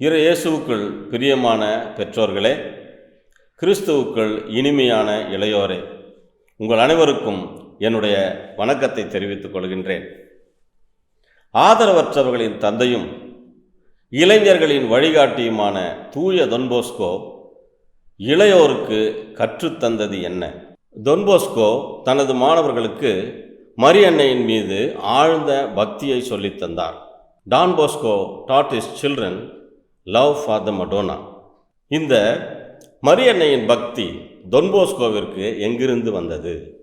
இரு இயேசுவுக்குள் பிரியமான பெற்றோர்களே கிறிஸ்துவுக்குள் இனிமையான இளையோரே உங்கள் அனைவருக்கும் என்னுடைய வணக்கத்தை தெரிவித்துக் கொள்கின்றேன். ஆதரவற்றவர்களின் தந்தையும் இளைஞர்களின் வழிகாட்டியுமான தூய தொன்போஸ்கோ இளையோருக்கு கற்றுத்தந்தது என்ன? தொன்போஸ்கோ தனது மாணவர்களுக்கு மரியன்னையின் மீது ஆழ்ந்த பக்தியை சொல்லித் தந்தார். Don Bosco taught his children love for the Madonna இந்த மரியன்னையின் பக்தி தொன்போஸ்கோவிற்கு எங்கிருந்து வந்தது?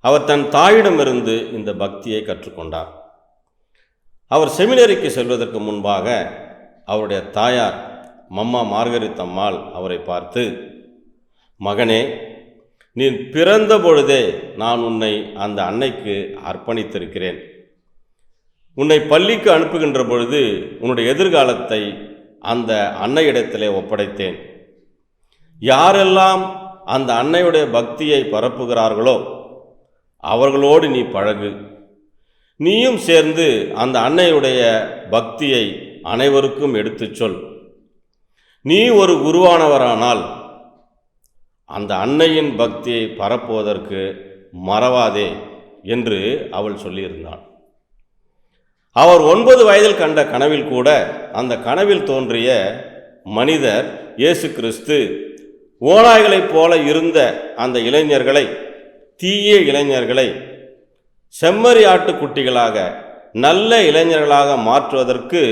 அவர் தன் தாயிடமிருந்து இந்த பக்தியை கற்றுக்கொண்டார். அவர் செமினரிக்கு செல்வதற்கு முன்பாக அவருடைய தாயார் மம்மா மார்கரித் அம்மாள் அவரை பார்த்து மகனே நீ பிறந்த பொழுதே நான் உன்னை அந்த அன்னைக்கு அர்ப்பணித்திருக்கிறேன். உன்னை பள்ளிக்கு அனுப்புகின்ற பொழுது உன்னுடைய எதிர்காலத்தை அந்த அன்னையிடத்திலே ஒப்படைத்தேன். யாரெல்லாம் அந்த அன்னையுடைய பக்தியை பரப்புகிறார்களோ அவர்களோடு நீ பழகு. நீயும் சேர்ந்து அந்த அன்னையுடைய பக்தியை அனைவருக்கும் எடுத்துச் சொல். நீ ஒரு குருவானவரானால் அந்த அன்னையின் பக்தியை பரப்புவதற்கு மறவாதே என்று அவள் சொல்லியிருந்தாள். அவர் ஒன்பது வயதில் கண்ட கனவில் கூட அந்த கனவில் தோன்றிய மனிதர் இயேசு கிறிஸ்து ஓநாய்களைப் போல இருந்த அந்த இளைஞர்களை தீய இளைஞர்களை செம்மறி ஆட்டுக்குட்டிகளாக நல்ல இளைஞர்களாக மாற்றுவதற்கு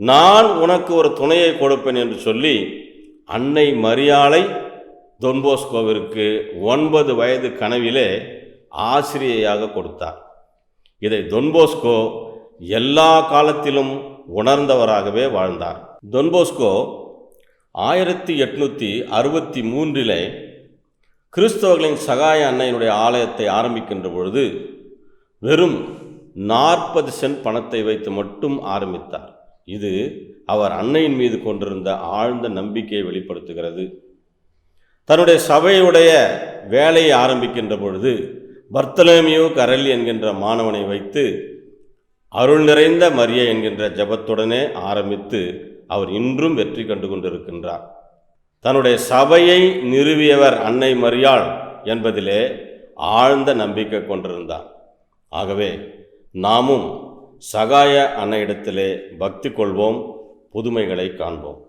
நான் உனக்கு ஒரு துணையை கொடுப்பேன் என்று சொல்லி அன்னை மரியாளை தொன்போஸ்கோவிற்கு ஒன்பது வயது கனவிலே ஆசிரியையாக கொடுத்தார். இதை தொன்போஸ்கோ எல்லா காலத்திலும் உணர்ந்தவராகவே வாழ்ந்தார். தொன்போஸ்கோ ஆயிரத்தி எட்நூற்றி அறுபத்தி மூன்றிலே கிறிஸ்தவர்களின் சகாய அன்னையினுடைய ஆலயத்தை ஆரம்பிக்கின்ற பொழுது வெறும் நாற்பது சென்ட் பணத்தை வைத்து மட்டும் ஆரம்பித்தார். இது அவர் அன்னையின் மீது கொண்டிருந்த ஆழ்ந்த நம்பிக்கையை வெளிப்படுத்துகிறது. தன்னுடைய சபையுடைய வேலையை ஆரம்பிக்கின்ற பொழுது பர்த்தலேமியோ கரல் என்கின்ற மாணவனை வைத்து அருள் நிறைந்த மரிய என்கின்ற ஜபத்துடனே ஆரம்பித்து அவர் இன்றும் வெற்றி கண்டு கொண்டிருக்கின்றார். தன்னுடைய சபையை நிறுவியவர் அன்னை மரியாள் என்பதிலே ஆழ்ந்த நம்பிக்கை கொண்டிருந்தார் ஆகவே நாமும் சகாய அன்னையிடத்திலே பக்தி கொள்வோம் புதுமைகளை காண்போம்.